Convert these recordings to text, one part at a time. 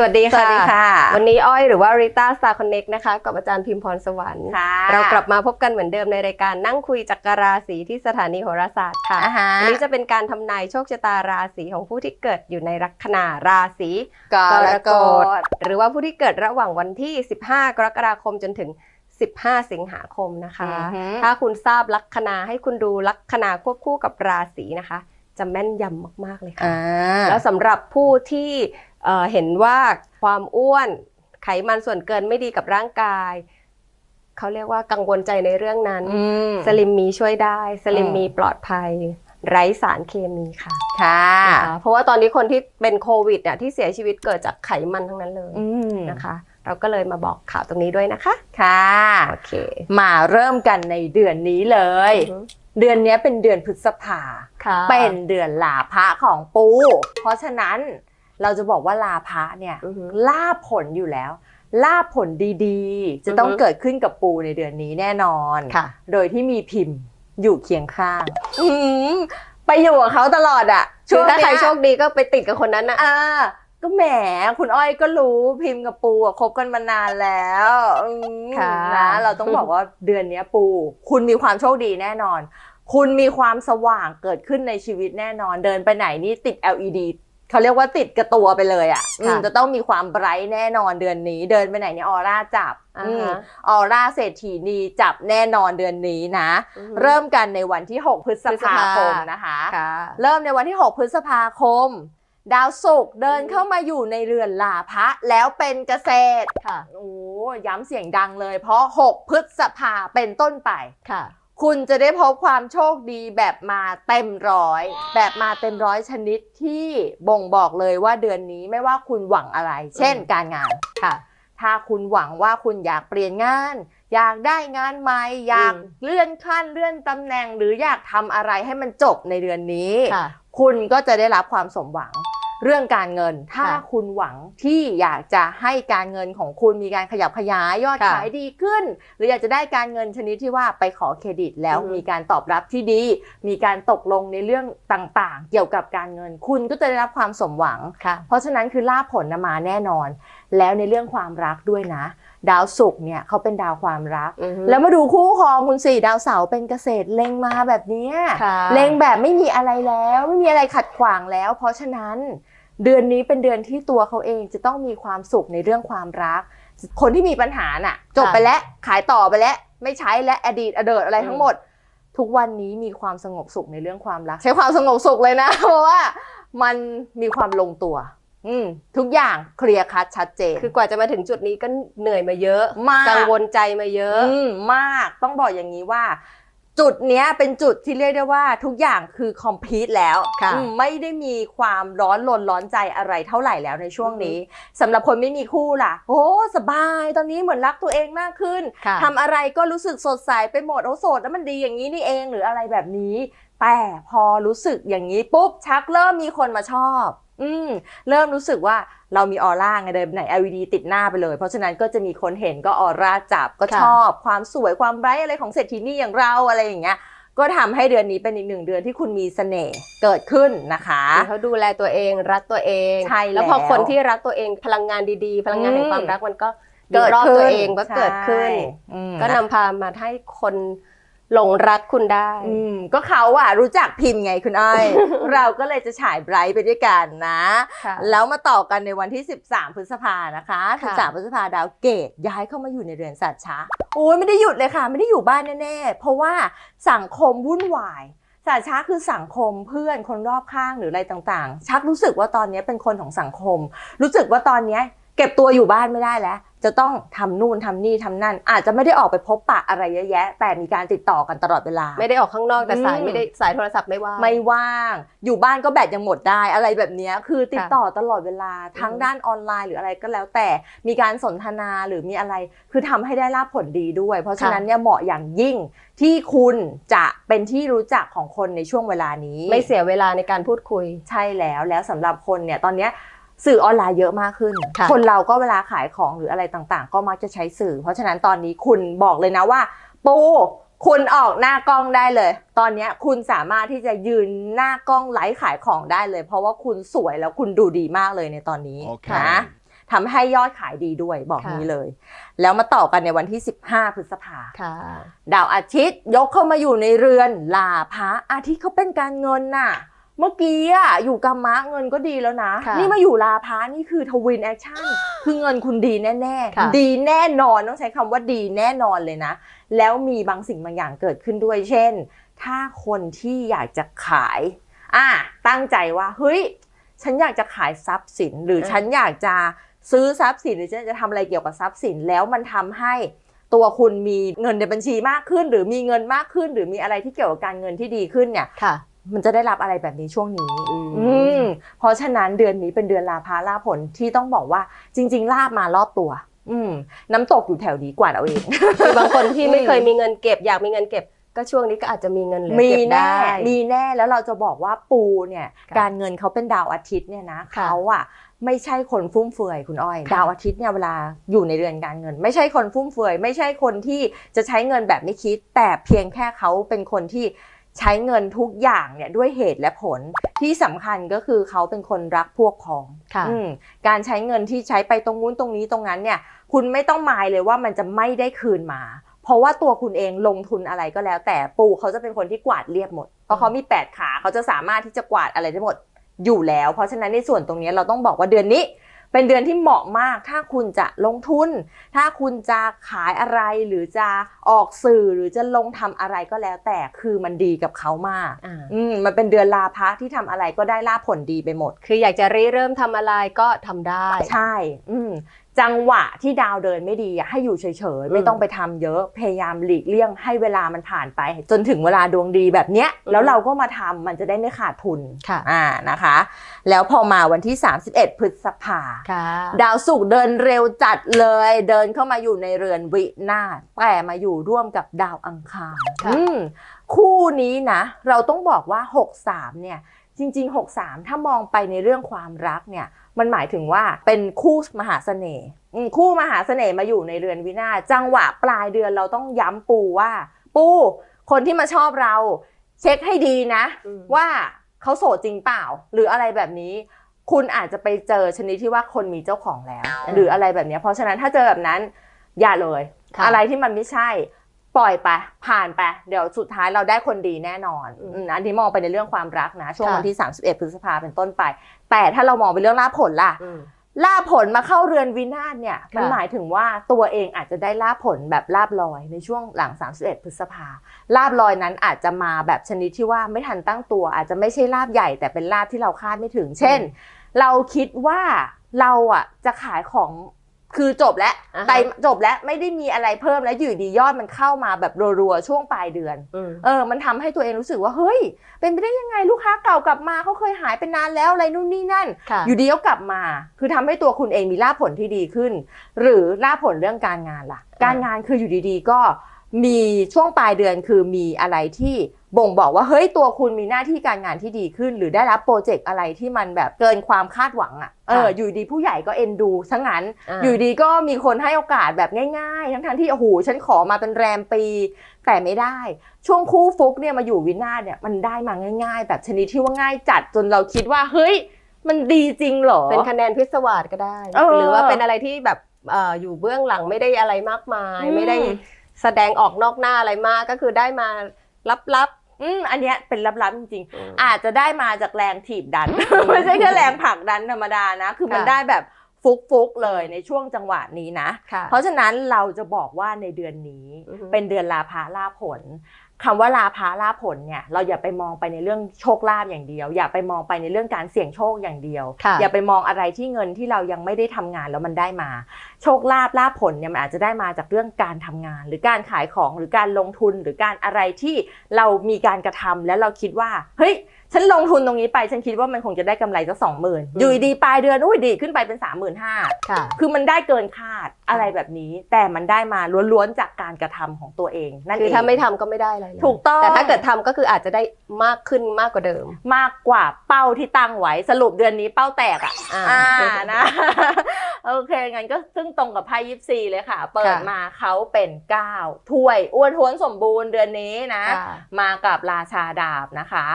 สวัสดีสวัค่ะสดีค่ะ วันนี้อ้อยหรือว่าริต้าสตาร์คอนเน็กนะคะกับอาจารย์พิมพรสวรรค์ค่ะเรากลับมาพบกันเหมือนเดิมในรายการนั่งคุยจักรราศีที่สถานีโหราศาสตร์ค่ะอ่าฮะวันนี้จะเป็นการทำนายโชคชะตาราศีของผู้ที่เกิดอยู่ในลัคนาราศีกกรรกกฎฎหรือว่าผู้ที่เกิดระหว่างวันที่ 15 กรกฎาคมจนถึง 15 สิงหาคมนะคะอือฮึถ้าคุณทราบลัคนาให้คุณดูลัคนาควบคู่กับราศีนะคะ จะแม่นยำมากๆเลยค่ะอ่าแล้วสำหรับผู้ที่ เอ่อเห็นว่าความอ้วนไขมันส่วนเกินไม่ดีกับร่างกายเขาเรียกว่ากังวลใจในเรื่องนั้นอืมสลิมมีช่วยได้สลิมอืมมีปลอดภัย ไร้สารเคมีค่ะ ค่ะนะคะเพราะว่าตอนนี้คนที่เป็นโควิดเนี่ยที่เสียชีวิตเกิดจากไขมันทั้งนั้นเลยอืมนะคะ เราก็เลยมาบอกข่าวตรงนี้ด้วยนะคะ ค่ะโอเคมาเริ่มกันในเดือนนี้เลยอือฮึเดือนนี้เป็นเดือนพฤษภาค่ะเป็นเดือนลาภะของปู เพราะฉะนั้น เราจะบอกว่าลาภะเนี่ยอือฮึลาภผลอยู่แล้ว ลาภผลดีๆ จะต้องอือฮึเกิดขึ้นกับปูในเดือนนี้แน่นอนค่ะโดยที่มีพิมพ์อยู่เคียงข้างอื้อหือไปอยู่กับเขาตลอดอะคือถ้าใครเนี้ยโชคดีก็ไปติดกับคนนั้นนะอ่าก็แหมคุณอ้อยก็รู้พิมพ์กับปูอะคบกันมานานแล้วอืมค่ะนะเราต้องบอกว่าเดือนเนี้ยปู คุณมีความโชคดีแน่นอน คุณมีความสว่างเกิดขึ้นในชีวิตแน่นอน เดินไปไหนนี่ติด LED เขาเรียกว่าติดกระตัวไปเลยอะ่ะอืมจะต้องมีความไบรท์แน่นอนเดือนนี้ เดินไปไหนเนี่ยออร่าจับอ่าอืมฮะ ออร่าเศรษฐีนีจับแน่นอนเดือนนี้นะ อือฮึ เริ่มกันในวันที่ 6 พฤษพฤษภาภาคมนะคะ ค่ะ เริ่มในวันที่ 6 พฤษภาคม ดาวศุกร์เดินเข้ามาอยู่ในเรือนลาภะแล้วเป็นเกษตร ค่ะ โอ้ย้ำเสียงดังเลย เพราะ 6 พฤษภาเป็นต้นไป ค่ะ คุณจะได้พบความโชคดีแบบมาเต็มร้อย แบบมาเต็มร้อยชนิดที่บ่งบอกเลยว่าเดือนนี้ไม่ว่าคุณหวังอะไร เช่นการงานค่ะ ถ้าคุณหวังว่าคุณอยากเปลี่ยนงาน อยากได้งานใหม่อยากอืมเลื่อนขั้นเลื่อนตำแหน่ง หรืออยากทำอะไรให้มันจบในเดือนนี้ค่ะคุณก็จะได้รับความสมหวัง เรื่องการเงิน ถ้าค่ะคุณหวังที่อยากจะให้การเงินของคุณมีการขยับขยายยอดค่ะขายดีขึ้น หรืออยากจะได้การเงินชนิดที่ว่าไปขอเครดิตแล้วอือฮึมีการตอบรับที่ดี มีการตกลงในเรื่องต่างๆ เกี่ยวกับการเงิน คุณก็จะได้รับความสมหวังค่ะเพราะฉะนั้นคือลาภผลนะมาแน่นอน แล้วในเรื่องความรักด้วยนะ ดาวศุกร์เนี่ยเขาเป็นดาวความรักอือฮึแล้วมาดูคู่ครองคุณสี่ดาวเสาร์เป็นเกษตรเล็งมาแบบเนี้ยค่ะเล็งแบบไม่มีอะไรแล้ว ไม่มีอะไรขัดขวางแล้ว เพราะฉะนั้นเดือนนี้เป็นเดือนที่ตัวเขาเองจะต้องมีความสุขในเรื่องความรัก คนที่มีปัญหาน่ะ จบไปแล้วขายต่อไปแล้ว ไม่ใช้และอดีตอเดิดอะไรอืมทั้งหมด ทุกวันนี้มีความสงบสุขในเรื่องความรัก ใช้ความสงบสุขเลยนะเพราะว่ามันมีความลงตัว อืมทุกอย่างเคลียร์คัดชัดเจน คือกว่าจะมาถึงจุดนี้ก็เหนื่อยมาเยอะ มาก กังวลใจมาเยอะอืมมากต้องบอกอย่างนี้ว่า จุดเนี้ยเป็นจุดที่เรียกได้ว่าทุกอย่างคือคอมพลีทแล้วค่ะ อืมไม่ได้มีความร้อนรนร้อนใจอะไรเท่าไหร่แล้วในช่วงนี้สำหรับคนไม่มีคู่ล่ะ โอ้สบายตอนนี้เหมือนรักตัวเองมากขึ้น ค่ะ ทำอะไรก็รู้สึกสดใสไปหมดโอ้โสดแล้วมันดีอย่างนี้นี่เองหรืออะไรแบบนี้ แต่พอรู้สึกอย่างนี้ปุ๊บชักเริ่มมีคนมาชอบ อืมเริ่มรู้สึกว่าเรามีออร่าไงเดินไปไหน LED ติดหน้าไปเลย เพราะฉะนั้นก็จะมีคนเห็นก็ออร่าจับก็ค่ะชอบความสวยความไบรท์อะไรของเศรษฐีนี่อย่างเราอะไรอย่างเงี้ยก็ทำให้เดือนนี้เป็นอีกหนึ่งเดือนที่คุณมีเสน่ห์เกิดขึ้นนะคะคือเขาดูแลตัวเองรักตัวเองใช่แล้วพอแล้วคนที่รักตัวเองพลังงานดีๆ พลังงานแห่งความรักมันก็เกิดรอบขึ้นตัวเองก็เกิดขึ้นใช่อืมก็นำพามาให้คน หลงรักคุณได้ อืมก็เขาอะรู้จักพิมพ์ไงคุณอ้อย เราก็เลยจะฉายไบรท์ไปด้วยกันนะ ค่ะ แล้วมาต่อกันในวันที่ 13 พฤษภานะคะ ค่ะ 13 พฤษภาดาวเกตย้ายเข้ามาอยู่ในเรือนสัตว์ช้าโอ้ยไม่ได้หยุดเลยค่ะ ไม่ได้อยู่บ้านแน่ๆ เพราะว่าสังคมวุ่นวาย สัตว์ช้าคือสังคมเพื่อนคนรอบข้างหรืออะไรต่างๆ ชักรู้สึกว่าตอนนี้เป็นคนของสังคม รู้สึกว่าตอนนี้ เก็บตัวอยู่บ้านไม่ได้แล้ว จะต้องทำนู่นทำนี่ทำนั่น อาจจะไม่ได้ออกไปพบปะอะไรเยอะแยะ แต่มีการติดต่อกันตลอดเวลา ไม่ได้ออกข้างนอกแต่สายอืมไม่ได้สายโทรศัพท์ไม่ว่าง ไม่ว่าง อยู่บ้านก็แบตยังหมดได้อะไรแบบเนี้ยคือติดต่อตลอดเวลาทั้งอืมด้านออนไลน์หรืออะไรก็แล้ว แต่มีการสนทนาหรือมีอะไร คือทำให้ได้รับผลดีด้วย เพราะฉะนั้นเนี่ยเหมาะอย่างยิ่งที่คุณจะเป็นที่รู้จักของคนในช่วงเวลานี้ ไม่เสียเวลาในการพูดคุยใช่แล้วแล้วสำหรับคนเนี่ยตอนเนี้ย สื่อออนไลน์เยอะมากขึ้นค่ะคนเราก็เวลาขายของหรืออะไรต่างๆ ก็มักจะใช้สื่อ เพราะฉะนั้นตอนนี้คุณบอกเลยนะว่า ปูคุณออกหน้ากล้องได้เลย ตอนเนี้ยคุณสามารถที่จะยืนหน้ากล้องไลฟ์ขายของได้เลย เพราะว่าคุณสวยแล้วคุณดูดีมากเลยในตอนนี้โอเคนะทำให้ยอดขายดีด้วยบอกค่ะนี้เลย แล้วมาต่อกันในวันที่ 15 พฤษภาค่ะดาวอาทิตย์ยกเข้ามาอยู่ในเรือนลาพระอาทิตย์เขาเป็นการเงินน่ะ เมื่อกี้อะอยู่กรรมะเงินก็ดีแล้วนะ ค่ะนี่มาอยู่ลาพระนี่คือทวินแอคชั่น คือเงินคุณดีแน่ ค่ะ ๆ ดีแน่นอนต้องใช้คำว่าดีแน่นอนเลยนะ แล้วมีบางสิ่งบางอย่างเกิดขึ้นด้วย เช่น ถ้าคนที่อยากจะขายอะตั้งใจว่าเฮ้ย ฉันอยากจะขายทรัพย์สิน หรือเออ ฉันอยากจะซื้อทรัพย์สิน หรือฉันจะทำอะไรเกี่ยวกับทรัพย์สินแล้วมันทำให้ตัวคุณมีเงินในบัญชีมากขึ้น หรือมีเงินมากขึ้น หรือมีอะไรที่เกี่ยวกับการเงินที่ดีขึ้นเนี่ย ค่ะ มันจะได้รับอะไรแบบนี้ช่วงนี้อืมอืมเพราะฉะนั้นเดือนนี้เป็นเดือนลาภาลาภผลที่ต้องบอกว่าจริง ๆ ลาบมารอบตัว อืมน้ำตกอยู่แถวนี้กว่าดเอาเองคือบางคนที่ไม่อืมเคยมีเงินเก็บอยากมีเงินเก็บก็ช่วงนี้ก็อาจจะมีเงินเหลือมีเก็บแน่ได้ มีแน่แล้วเราจะบอกว่าปูเนี่ยค่ะการเงินเขาเป็นดาวอาทิตย์เนี่ยนะค่ะเขาอะไม่ใช่คนฟุ่มเฟือยคุณอ้อยค่ะดาวอาทิตย์เนี่ยเวลาอยู่ในเรือนการเงิน ไม่ใช่คนฟุ่มเฟือย ไม่ใช่คนที่จะใช้เงินแบบไม่คิด แต่เพียงแค่เขาเป็นคนที่ ใช้เงินทุกอย่างเนี่ยด้วยเหตุและผลที่สำคัญก็คือเขาเป็นคนรักพวกพ้องค่ะอืมการใช้เงินที่ใช้ไปตรงนู้นตรงนี้ตรงนั้นเนี่ยคุณไม่ต้องหมายเลยว่ามันจะไม่ได้คืนมา เพราะว่าตัวคุณเองลงทุนอะไรก็แล้ว แต่ปูเขาจะเป็นคนที่กวาดเรียบหมดเพราะเขามี 8 ขาเขาจะสามารถที่จะกวาดอะไรได้หมดอยู่แล้ว เพราะฉะนั้นในส่วนตรงนี้เราต้องบอกว่าเดือนนี้ เป็นเดือนที่เหมาะมาก ถ้าคุณจะลงทุน ถ้าคุณจะขายอะไรหรือจะออกสื่อหรือจะลงทำอะไรก็แล้ว แต่คือมันดีกับเขามากอ่าอืมมันเป็นเดือนลาภะที่ทำอะไรก็ได้ลาภผลดีไปหมด คืออยากจะริเริ่มทำอะไรก็ทำได้ ใช่ อืม จังหวะที่ดาวเดินไม่ดีอะให้อยู่เฉยๆ ไม่ต้องไปทำเยอะพยายามหลีกเลี่ยงให้เวลามันผ่านไป จนถึงเวลาดวงดีแบบเนี้ยอืมแล้วเราก็มาทำมันจะได้ไม่ขาดทุนค่ะอ่านะคะ แล้วพอมาวันที่ 31 พฤษภาค่ะดาวศุกร์เดินเร็วจัดเลยเดินเข้ามาอยู่ในเรือนวินาศแต่มาอยู่ร่วมกับดาวอังคารค่ะอืมคู่นี้นะ เราต้องบอกว่า 63เนี่ยจริง ๆ 63 ถ้ามองไปในเรื่องความรักเนี่ย มันหมายถึงว่าเป็นคู่มหาเสน่ห์อืมคู่มหาเสน่ห์มาอยู่ในเรือนวินาศจังหวะปลายเดือนเราต้องย้ำปูว่า ปูคนที่มาชอบเรา เช็คให้ดีนะอืมว่าเขาโสดจริงเปล่า หรืออะไรแบบนี้ คุณอาจจะไปเจอชนิดที่ว่าคนมีเจ้าของแล้ว หรืออะไรแบบเนี้ยเพราะฉะนั้นถ้าเจอแบบนั้นอย่าเลยค่ะอะไรที่มันไม่ใช่ ปล่อยไปผ่านไป เดี๋ยวสุดท้ายเราได้คนดีแน่นอนอืมอืมอันนี้มองไปในเรื่องความรักนะ ช่วงค่ะวันที่ 31 พฤษภาเป็นต้นไป แต่ถ้าเรามองไปเรื่องลาภผลล่ะอืมลาภผลมาเข้าเรือนวินาศเนี่ยค่ะมันหมายถึงว่าตัวเองอาจจะได้ลาภผลแบบลาบลอยในช่วงหลัง 31 พฤษภาลาบลอยนั้นอาจจะมาแบบชนิดที่ว่าไม่ทันตั้งตัว อาจจะไม่ใช่ลาบใหญ่ แต่เป็นลาบที่เราคาดไม่ถึง เช่น เราคิดว่าเราอะจะขายของ คือจบแล้วอ่าฮะ ไตจบแล้วไม่ได้มีอะไรเพิ่มแล้วอยู่ดียอดมันเข้ามาแบบรัวๆช่วงปลายเดือน อืม เออ มันทำให้ตัวเองรู้สึกว่าเฮ้ย เป็นไปได้ยังไงลูกค้าเก่ากลับมาเขาเคยหายไปนานแล้วอะไรนู่นนี่นั่น ค่ะ อยู่ดีก็กลับมา คือทำให้ตัวคุณเองมีลาภผลที่ดีขึ้น หรือลาภผลเรื่องการงานล่ะอ่าการงานคืออยู่ดีๆก็มีช่วงปลายเดือนคือมีอะไรที่ บ่งบอกว่าเฮ้ยตัวคุณมีหน้าที่การงานที่ดีขึ้น หรือได้รับโปรเจกต์อะไรที่มันแบบเกินความคาดหวังอะ่ะเอออยู่ดีผู้ใหญ่ก็เอ็นดูซะงั้นาอยู่ดีก็มีคนให้โอกาสแบบง่ายๆ ทั้งๆที่โอ้โหฉันขอมาเป็นแรมปี แต่ไม่ได้ ช่วงคู่ฟุกเนี่ยมาอยู่วินาศเนี่ยมันได้มาง่าย ๆ แบบชนิดที่ว่าง่ายจัดจนเราคิดว่าเฮ้ย มันดีจริงเหรอเป็นคะแนนพิศวาสก็ได้เออหรือว่าเป็นอะไรที่แบบเอ่ออยู่เบื้องหลังไม่ได้อะไรมากมายอืมไม่ได้แสดงออกนอกหน้าอะไรมากก็คือได้มาลับ อืมอันเนี้ยเป็นลับๆจริงๆๆอาจจะได้มาจากแรงถีบดัน ไม่ใช่แค่แรงผลักดันธรรมดานะ คือมันค่ะได้แบบฟุกๆเลยในช่วงจังหวะนี้นะค่ะเพราะฉะนั้นเราจะบอกว่าในเดือนนี้อือฮึเป็นเดือนลาภาลาภผล คำว่าลาภาลาภผลเนี่ยเราอย่าไปมองไปในเรื่องโชคลาภอย่างเดียว อย่าไปมองไปในเรื่องการเสี่ยงโชคอย่างเดียวค่ะอย่าไปมองอะไรที่เงินที่เรายังไม่ได้ทำงานแล้วมันได้มา โชคลาภลาภผลเนี่ยมันอาจจะได้มาจากเรื่องการทำงาน หรือการขายของหรือการลงทุนหรือการอะไรที่เรามีการกระทำแล้วเราคิดว่าเฮ้ย ฉันลงทุนตรงนี้ไปฉันคิดว่ามันคงจะได้กำไรสักสองหมื่นอืมอยู่ดีๆปลายเดือนอุ้ยดีขึ้นไปเป็นสามหมื่นห้าค่ะคือมันได้เกินคาดอะไรแบบนี้ แต่มันได้มาล้วนๆจากการกระทำของตัวเองนั่นคืเอองถ้าไม่ทำก็ไม่ได้อะไรเลยถูกต้องแต่ถ้าเกิดทำก็คืออาจจะได้มากขึ้นมากกว่าเดิม มากกว่าเป้าที่ตั้งไว้สรุปเดือนนี้เป้าแตกอะอ่าอ่านะโอเคงั้นก็ซึ่งตรงกับไพ่ยิปซีเลยค่ะ เปิดค่ะมาเขาเป็นเก้าถ้วยอ้วนท้วนสมบูรณ์เดือนนี้นะค่ะมากับราชาดาบนะคะ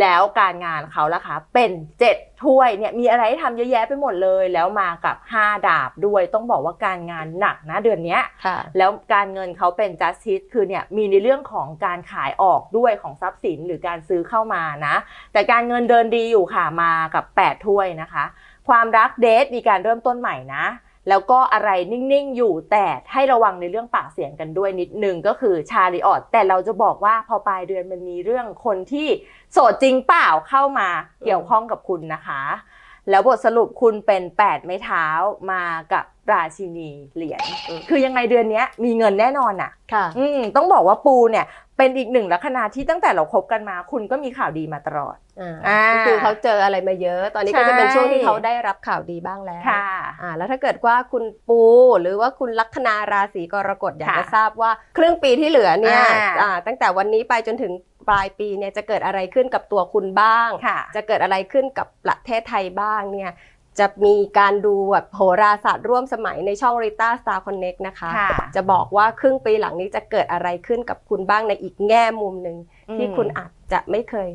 แล้วการงานเขาล่ะคะเป็น 7 ถ้วยเนี่ยมีอะไรให้ทำเยอะแยะไปหมดเลย แล้วมากับ 5 ดาบด้วย ต้องบอกว่าการงานหนักนะเดือนเนี้ยค่ะแล้วการเงินเขาเป็น justice คือเนี่ยมีในเรื่องของการขายออกด้วยของทรัพย์สินหรือการซื้อเข้ามานะ แต่การเงินเดินดีอยู่ค่ะมากับ 8 ถ้วยนะคะ ความรักเดทมีการเริ่มต้นใหม่นะ แล้วก็อะไรนิ่ง ๆ อยู่แต่ให้ระวังในเรื่องปากเสียงกันด้วยนิดนึงก็คือชาลิออดแต่เราจะบอกว่าพอปลายเดือนมันมีเรื่องคนที่โสดจริงเปล่าเข้ามาเกี่ยวข้องกับคุณนะคะ แล้วบทสรุปคุณเป็น 8 ไม้เท้ามากับราชินีเหรียญอืมคือยังไงเดือนเนี้ยมีเงินแน่นอนอะค่ะอืมต้องบอกว่าปูเนี่ยเป็นอีกหนึ่งลัคนาที่ตั้งแต่เราคบกันมา คุณก็มีข่าวดีมาตลอด อ่าอ่าก็คือเขาเจออะไรมาเยอะ ตอนนี้ก็ใช่จะเป็นช่วงที่เขาได้รับข่าวดีบ้างแล้วค่ะอ่าแล้วถ้าเกิดว่าคุณปูหรือว่าคุณลัคนาราศีกรกฎอยากค่ะจะทราบว่าครึ่งปีที่เหลือเนี่ยอ่าอ่าตั้งแต่วันนี้ไปจนถึงปลายปีเนี่ยจะเกิดอะไรขึ้นกับตัวคุณบ้างค่ะจะเกิดอะไรขึ้นกับประเทศไทยบ้างเนี่ยจะมีการดูแบบโหราศาสตร์ร่วมสมัยในช่อง Rita Star Connect นะคะค่ะจะบอกว่าครึ่งปีหลังนี้จะเกิดอะไรขึ้นกับคุณบ้างในอีกแง่มุมหนึ่งที่คุณอาจจะไม่เคย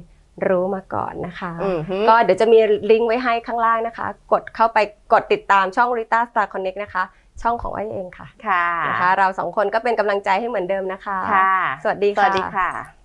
รู้มาก่อนนะคะอืมฮึก็เดี๋ยวจะมีลิงก์ไว้ให้ข้างล่างนะคะ กดเข้าไปกดติดตามช่อง Rita Star Connect นะคะ ช่องของอ้อยเองค่ะ ค่ะนะคะเราสองคนก็เป็นกำลังใจให้เหมือนเดิมนะคะ ค่ะ สวัสดีสค่ะวัสดีค่ะ